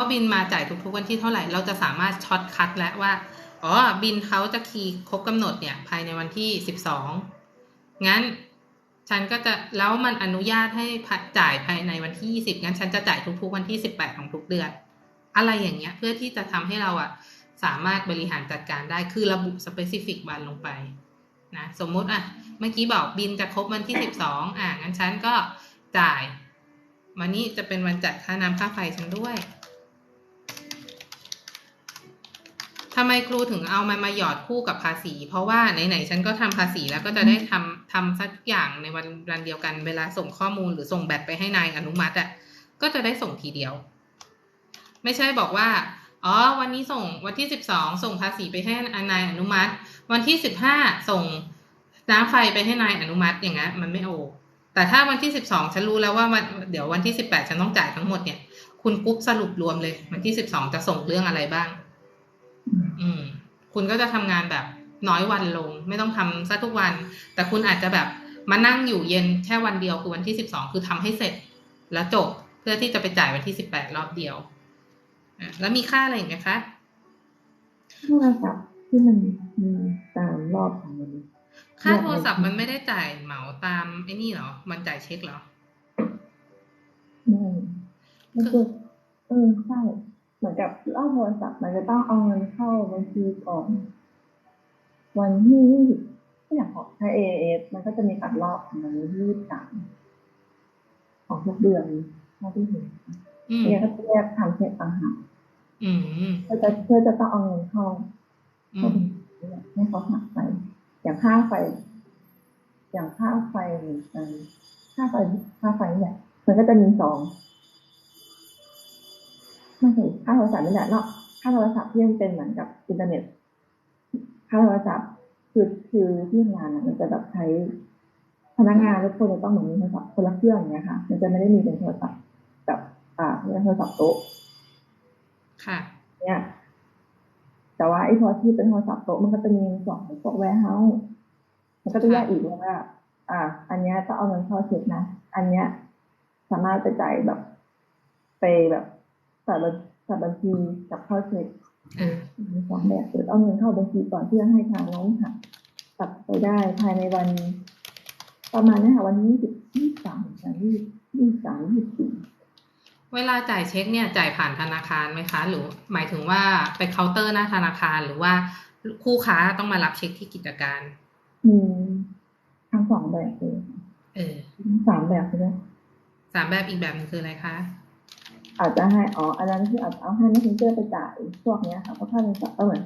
ว่าบินมาจ่ายทุกๆวันที่เท่าไหร่ เราจะสามารถช็อตคัดแล้วว่า อ๋อ บินเขาจะคีย์ครบกำหนดเนี่ย ภายในวันที่สิบสอง งั้น ฉันก็จะ แล้วมันอนุญาตให้จ่ายภายในวันที่ยี่สิบงั้น ฉันจะจ่ายทุกๆวันที่สิบแปดของทุกเดือน อะไรอย่างเงี้ย เพื่อที่จะทำให้เราอะสามารถบริหารจัดการได้ คือระบุสเปซิฟิกวันลงไปนะ สมมุติอะเมื่อกี้บอกบินจะครบวันที่สิบสองอะงั้นฉันก็จ่าย วันนี้จะเป็นวันจ่ายค่าน้ำค่าไฟฉันด้วย ทำไมครูถึงเอามันมาหยอดคู่กับภาษี เพราะว่าไหนๆฉันก็ทำภาษีแล้วก็จะได้ทำทำสักอย่างในวันวันเดียวกัน เวลาส่งข้อมูลหรือส่งแบบไปให้นายอนุมัติอะก็จะได้ส่งทีเดียว ไม่ใช่บอกว่าอ๋อวันนี้ส่งวันที่สิบสองส่งภาษีไปให้นายอนุมัติ วันที่สิบห้าส่งน้ำไฟไปให้นายอนุมัติอย่างนั้นมันไม่โอแต่ถ้าวันที่สิบสองฉันรู้แล้วว่าวันเดี๋ยววันที่สิบแปดฉันต้องจ่ายทั้งหมดเนี่ย คุณปุ๊บสรุปรวมเลย วันที่สิบสองจะส่งเรื่องอะไรบ้าง อืม คุณก็จะทำงานแบบน้อยวันลง ไม่ต้องทำซะทุกวัน แต่คุณอาจจะแบบมานั่งอยู่เย็นแค่วันเดียวคือวันที่สิบสองคือทำให้เสร็จ แล้วจบเพื่อที่จะไปจ่ายวันที่สิบแปดรอบเดียวแล้วมีค่าอะไรอีกไหมคะโทรศัพท์ที่มันมีตามรอบของมันค่าโทรศัพท์มันไม่ได้จ่ายเหมาตามไอ้นี่เหรอ มันจ่ายเช็คเหรอไม่มันคือเออใช่ เหมือนกับรอบโทรศัพท์มันจะต้องเอาเงินเข้าบัญชีก่อนวันที่ที่อย่างของใช้ AAS มันก็จะมีตัดรอบของมันที่ยี่สิบสามของทุกเดือนเท่าที่เห็นอืมเนี่ยก็จะแยกทำเช็คต่างหากอืมเพื่อจะเพื่อจะต้องเอาเงินเข้าอืเข้ามบัญชีให้เขาหักไป อย่างค่าไฟ อย่างค่าไฟเหมือนกันค่าไฟค่าไฟเนี่ยมันก็จะมีสอง ไม่ใช่ค่าโทรศัพท์นี่แหละเนาะค่าโทรศัพท์ที่มันเป็นเหมือนกับอินเทอร์เน็ตค่าโทรศัพท์คือคือที่ทำงานน่ะมันจะแบบใช้พนักงานทุกคนจะต้องเหมือนมีโทรศัพท์คนละเครื่องอย่างเงี้ยค่ะ มันจะไม่ได้มีเป็นโทรศัพท์กับอ่าเรียกโทรศัพท์โต๊ะค่ะ เนี่ย แต่ว่าไอ้โทรที่เป็นโทรศัพท์โต๊ะมันก็จะมีสองพวกแวร์เฮาส์มันก็จะแยกอีกว่า อ่า อันเนี้ยจะเอาเงินเข้าเช็คนะ อันเนี้ยสามารถไปจ่ายแบบไปแบบ ใส่บัญใส่บัญชีกับเข้าเช็คอ่ามีสองแบบหรือเอาเงินเข้าบัญชีก่อนเพื่อให้ทางน้องค่ะตัดไปได้ภายในวัน ประมาณเนี้ค่ะวันที่ยี่สิบยี่สิบสามถึงยี่ยี่สิบสามยี่สิบสี่เวลาจ่ายเช็คเนี่ยจ่ายผ่านธนาคารไหมคะ หรือหมายถึงว่าไปเคาน์เตอร์หน้าธนาคาร หรือว่าคู่ค้าต้องมารับเช็คที่กิจการมีทั้งสองแบบเลยเออทั้งสามแบบเลยสามแบบอีกแบบหนึงคืออะไรคะ อาจจะให้อ๋ออันนั้นคืออาจจะเอาให้ messenger ไปจ่ายพวกเนี้ยค่ะเพราะค่าโทรศัพท์ก็เหมือน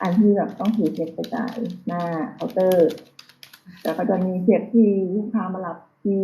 อันที่แบบต้องถือเช็คไปจ่ายหน้าเคาน์เตอร์แต่ก็จะมีเช็คที่ลูกค้ามารับที่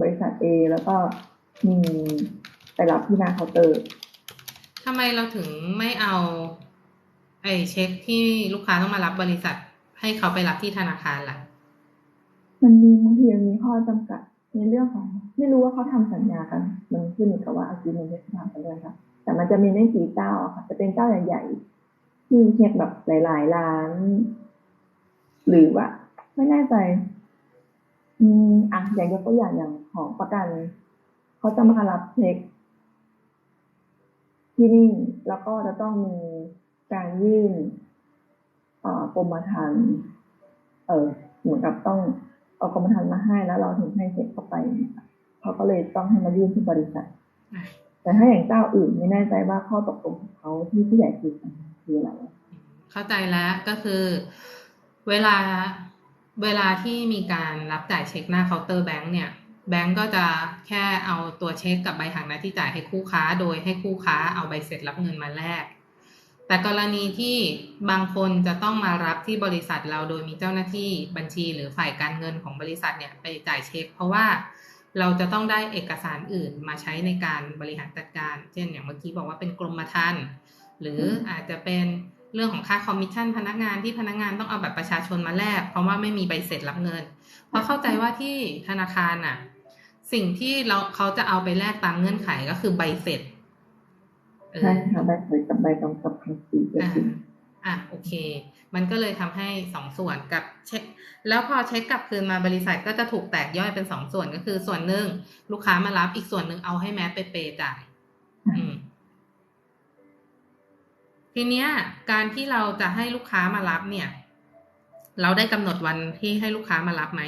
บริษัทเอแล้วก็มีไปรับที่หน้าเคาน์เตอร์ทำไมเราถึงไม่เอา ไอ้เช็คที่ลูกค้าต้องมารับบริษัท ให้เขาไปรับที่ธนาคารล่ะ มันมีบางทีมันมีข้อจำกัดในเรื่องของ ไม่รู้ว่าเขาทำสัญญากัน มันขึ้นอยู่กับว่าอาชีพมันจะทำสัญญาค่ะ แต่มันจะมีไม่กี่เจ้าค่ะ จะเป็นเจ้าใหญ่ๆที่เช็คแบบหลายๆล้าน หรือว่า ไม่แน่ใจ อืมอะอย่างยกตัวอย่างอย่างของประกันเขาจะมารับเช็คที่นี่แล้วก็จะต้องมีการยื่นกรมธรรม์เออเหมือนกับต้องเอากรมธรรม์มาให้แล้วเราถึงให้เช็คเข้าไปนะคะ เขาก็เลยต้องให้มายื่นที่บริษัทอะแต่ถ้าอย่างเจ้าอื่นไม่แน่ใจว่าข้อตกลงของเขาที่ผู้ใหญ่คุยกันคืออะไร เข้าใจแล้วก็คือ เวลาเวลาที่มีการรับจ่ายเช็คหน้าเคาน์เตอร์แบงก์เนี่ยแบงก์ก็จะแค่เอาตัวเช็คกับใบหักหน้าที่จ่ายให้คู่ค้า โดยให้คู่ค้าเอาใบเสร็จรับเงินมาแลก แต่กรณีที่บางคนจะต้องมารับที่บริษัทเราโดยมีเจ้าหน้าที่บัญชีหรือฝ่ายการเงินของบริษัทเนี่ยไปจ่ายเช็ค เพราะว่า เราจะต้องได้เอกสารอื่นมาใช้ในการบริหารจัดการ เช่นอย่างเมื่อกี้บอกว่าเป็นกรมธรรม์หรืออาจจะเป็นเรื่องของค่าคอมมิชชั่นพนักงานที่พนักงานต้องเอาแบบประชาชนมาแลกเพราะว่าไม่มีใบเสร็จรับเงิน เพราะเข้าใจว่าที่ธนาคารน่ะ สิ่งที่เราเขาจะเอาไปแลกตามเงื่อนไขก็คือใบเสร็จเออใช่ค่ะใบเสร็จกับใบกำกับภาษีก็ อ่าคืออะโอเค มันก็เลยทำให้สองส่วนกับเช็ค แล้วพอเช็คกลับคืนมาบริษัทก็จะถูกแตกย่อยเป็นสองส่วนก็คือส่วนหนึ่งลูกค้ามารับอีกส่วนหนึ่งเอาให้แมสไปเปย์จ่ายอืมทีเนี้ย การที่เราจะให้ลูกค้ามารับเนี่ย เราได้กำหนดวันที่ให้ลูกค้ามารับไหม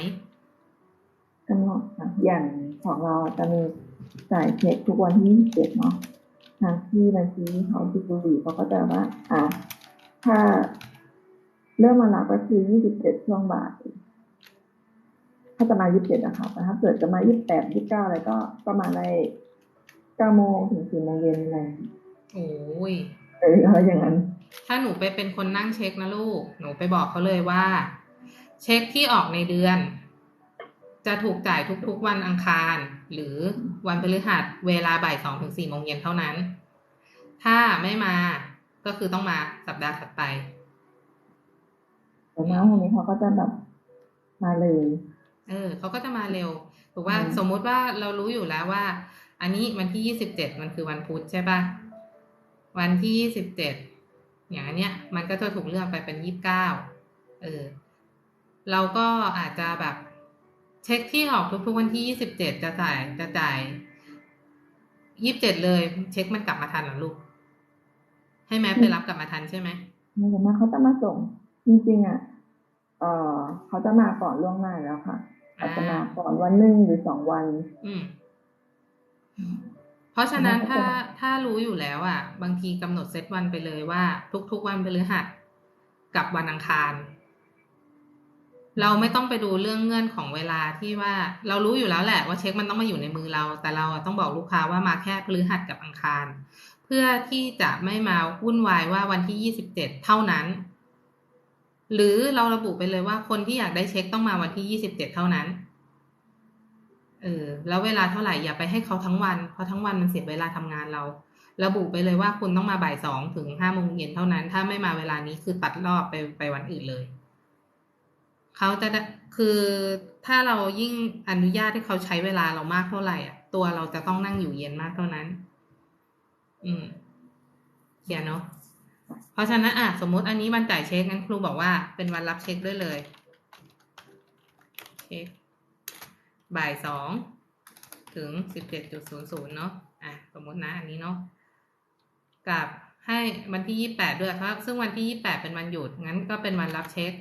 กำหนดค่ะอย่างของเราจะมีจ่ายเช็คทุกวันที่ยี่สิบเจ็ดเนาะทางที่บัญชีเขาจิบุรีเขาก็จะว่า อ่า ถ้าเริ่มมารับก็คือยี่สิบเจ็ดช่วงบ่าย ถ้าจะมายี่สิบเจ็ดนะคะแต่ถ้าเกิดจะมายี่สิบแปดยี่สิบเก้าอะไรก็ประมาณในเก้าโมงถึงสี่โมงเย็นอะไรอย่างเงี้ยโอ้ยเอออะไรอย่างนั้น ถ้าหนูไปเป็นคนนั่งเช็คนะลูก หนูไปบอกเขาเลยว่า เช็คที่ออกในเดือน จะถูกจ่ายทุกๆวันอังคาร หรือวันพฤหัสเวลาบ่ายสองถึงสี่โมงเย็นเท่านั้น ถ้าไม่มา ก็คือต้องมาสัปดาห์ถัดไปแต่ว่าวันนี้เขาก็จะแบบมาเลย เออเขาก็จะมาเร็วถูกว่าอืมสมมุติว่าเรารู้อยู่แล้วว่า อันนี้วันที่ยี่สิบเจ็ดมันคือวันพุธใช่ปะวันที่ยี่สิบเจ็ดอย่างอันเนี้ย มันก็จะถูกเลื่อนไปเป็นยี่สิบเก้าเออ เราก็อาจจะแบบเช็คที่ออกทุกๆวันที่ยี่สิบเจ็ดจะจ่ายจะจ่ายยี่สิบเจ็ดเลย เช็คมันกลับมาทันเหรอลูก ให้แม่ไปรับกลับมาทันใช่ไหมไม่แต่ว่าเขาจะมาส่ง จริงๆอะเออเขาจะมาก่อนล่วงหน้าแล้วค่ะอาจจะมาก่อนวันหนึ่งหรือสองวัน อืมเพราะฉะนั้นแล้วก็ถ้าจะถ้ารู้อยู่แล้วอะ บางทีกำหนดเซตวันไปเลยว่า ทุกๆวันพฤหัสกับวันอังคาร เราไม่ต้องไปดูเรื่องเงื่อนของเวลาที่ว่าเรารู้อยู่แล้วแหละว่าเช็คมันต้องมาอยู่ในมือเรา แต่เราอะต้องบอกลูกค้าว่ามาแค่พฤหัสกับอังคารเพื่อที่จะไม่มาวุ่นวายว่าวันที่ยี่สิบเจ็ดเท่านั้น หรือเราระบุไปเลยว่าคนที่อยากได้เช็คต้องมาวันที่ยี่สิบเจ็ดเท่านั้น เออ แล้วเวลาเท่าไหร่อย่าไปให้เขาทั้งวัน เพราะทั้งวันมันเสียเวลาทำงานเรา ระบุไปเลยว่าคุณต้องมาบ่ายสองถึงห้าโมงเย็นเท่านั้น ถ้าไม่มาเวลานี้คือตัดรอบไปไปวันอื่นเลย เขาจะคือถ้าเรายิ่งอนุญาตให้เขาใช้เวลาเรามากเท่าไหร่อะ ตัวเราจะต้องนั่งอยู่เย็นมากเท่านั้น อืมเขียนเนาะเพราะฉะนั้นอะสมมติอันนี้วันจ่ายเช็คงั้นครูบอกว่าเป็นวันรับเช็คด้วยเลยเช็คบ่ายสองถึงสิบเจ็ดจุดศูนย์ศูนย์เนาะอะสมมตินะอันนี้เนาะกับให้วันที่ยี่แปดด้วยครับ ซึ่งวันที่ยี่แปดเป็นวันหยุดงั้นก็เป็นวันรับเช็ค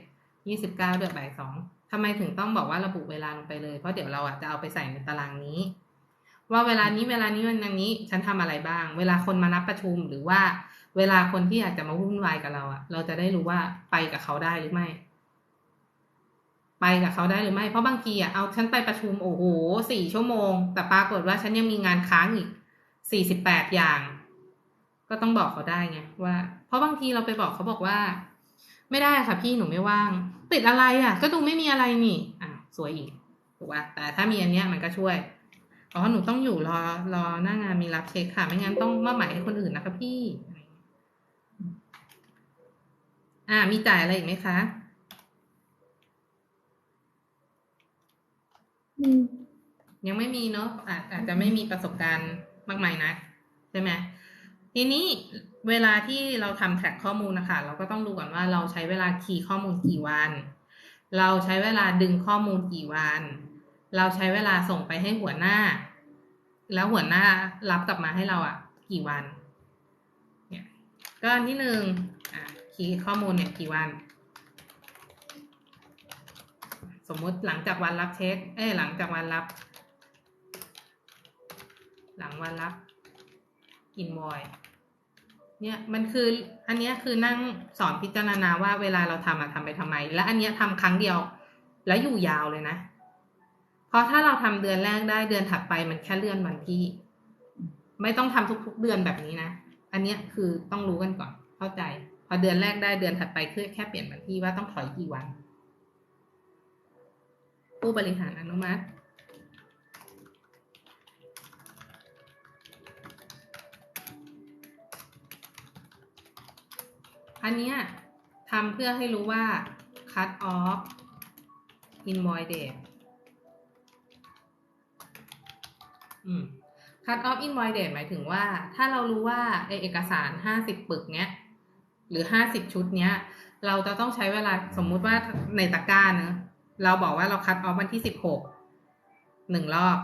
ยี่สิบเก้าด้วยบ่ายสองทำไมถึงต้องบอกว่าระบุเวลาลงไปเลย เพราะเดี๋ยวเราอะจะเอาไปใส่ในตารางนี้ ว่าเวลานี้เวลานี้วันนี้ ฉันทำอะไรบ้าง เวลาคนมานับประชุมหรือว่า เวลาคนที่อยากจะมาวุ่นวายกับเราอะเราจะได้รู้ว่าไปกับเขาได้หรือไม่ ไปกับเขาได้หรือไม่ เพราะบางทีอะเอาฉันไปประชุมโอ้โหสี่ชั่วโมง แต่ปรากฏว่าฉันยังมีงานค้างอีกสี่สิบแปดอย่าง ก็ต้องบอกเขาได้ไงว่า เพราะบางทีเราไปบอกเขาบอกว่า ไม่ได้ค่ะพี่หนูไม่ว่าง ติดอะไรอะก็ดูไม่มีอะไรนี่อะสวยอีกถูกป่ะแต่ถ้ามีอันเนี้ยมันก็ช่วย อ๋อหนูต้องอยู่รอรอหน้างานมีรับเช็คค่ะ ไม่งั้นต้องมอบหมายให้คนอื่นนะคะพี่ อ่า มีจ่ายอะไรอีกไหมคะอืมยังไม่มีเนาะอาจอาจจะไม่มีประสบการณ์มากมายนะใช่ไหมทีนี้เวลาที่เราทำแทร็กข้อมูลนะคะ เราก็ต้องดูก่อนว่าเราใช้เวลาคีย์ข้อมูลกี่วัน เราใช้เวลาดึงข้อมูลกี่วัน เราใช้เวลาส่งไปให้หัวหน้า แล้วหัวหน้ารับกลับมาให้เราอะกี่วัน เนี่ยก็นที่หนึ่งอะคีย์ข้อมูลเนี่ยกี่วัน สมมุติหลังจากวันรับเช็ค เอ้ยหลังจากวันรับ หลังวันรับอินวอยเนี่ยมันคืออันนี้คือนั่งสอนพิจารณาว่าเวลาเราทำอะทำไปทำไม และอันนี้ทำครั้งเดียว แล้วอยู่ยาวเลยนะ เพราะถ้าเราทำเดือนแรกได้เดือนถัดไปมันแค่เลื่อนวันที่ ไม่ต้องทำทุก ๆ เดือนแบบนี้นะ อันเนี้ยคือต้องรู้กันก่อน เข้าใจ พอเดือนแรกได้เดือนถัดไปคือแค่เปลี่ยนวันที่ว่าต้องถอยกี่วัน ผู้บริหารอนุมัติอันนี้ทำเพื่อให้รู้ว่า cut off invoice date อืม cut off invoice date หมายถึงว่า ถ้าเรารู้ว่าไอเอกสารห้าสิบปึกเนี้ย หรือห้าสิบชุดเนี้ย เราจะต้องใช้เวลาสมมุติว่าในตะกร้าเนอะเราบอกว่าเราคัดออฟวันที่สิบหกหนึ่งรอบ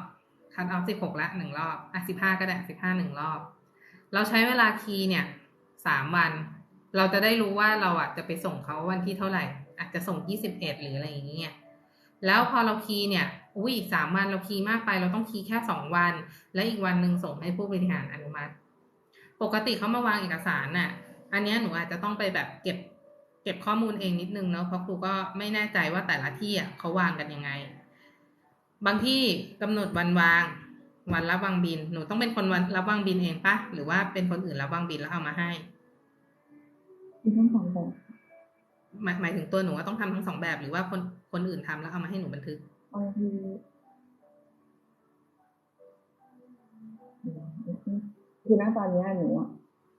คัดออฟสิบหกละหนึ่งรอบอะสิบห้าก็ได้สิบห้าหนึ่งรอบ เราใช้เวลาคีย์เนี่ยสามวัน เราจะได้รู้ว่าเราอะจะไปส่งเขาวันที่เท่าไหร่ อาจจะส่งยี่สิบเอ็ดหรืออะไรอย่างเงี้ยแล้วพอเราคีย์เนี่ย อุ้ยอีกสามวันเราคีย์มากไป เราต้องคีย์แค่สองวัน และอีกวันหนึ่งส่งให้ผู้บริหารอนุมัติ ปกติเขามาวางเอกสารน่ะ อันเนี้ยหนูอาจจะต้องไปแบบเก็บ เก็บข้อมูลเองนิดนึงเนาะเพราะครูก็ไม่แน่ใจว่าแต่ละที่อะเขาวางกันยังไง บางที่กำหนดวันวาง วันรับวางบิน หนูต้องเป็นคนวันรับวางบินเองปะหรือว่าเป็นคนอื่นรับวางบินแล้วเอามาให้มีทั้งสองแบบหมายหมายถึงตัวหนูว่าต้องทำทั้งสองแบบ หรือว่าคนคนอื่นทำแล้วเอามาให้หนูบันทึกบางทีคือณตอนเนี้ยหนูอะ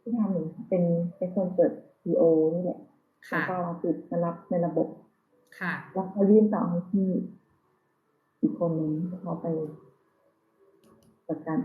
ที่ทำหนูเป็นเป็นคนเปิด PO นี่แหละแล้วค่ะก็ติดมารับในระบบ ค่ะ แล้วเขายื่นต่อให้ที่อีกคนนึงเขาไปจัดการ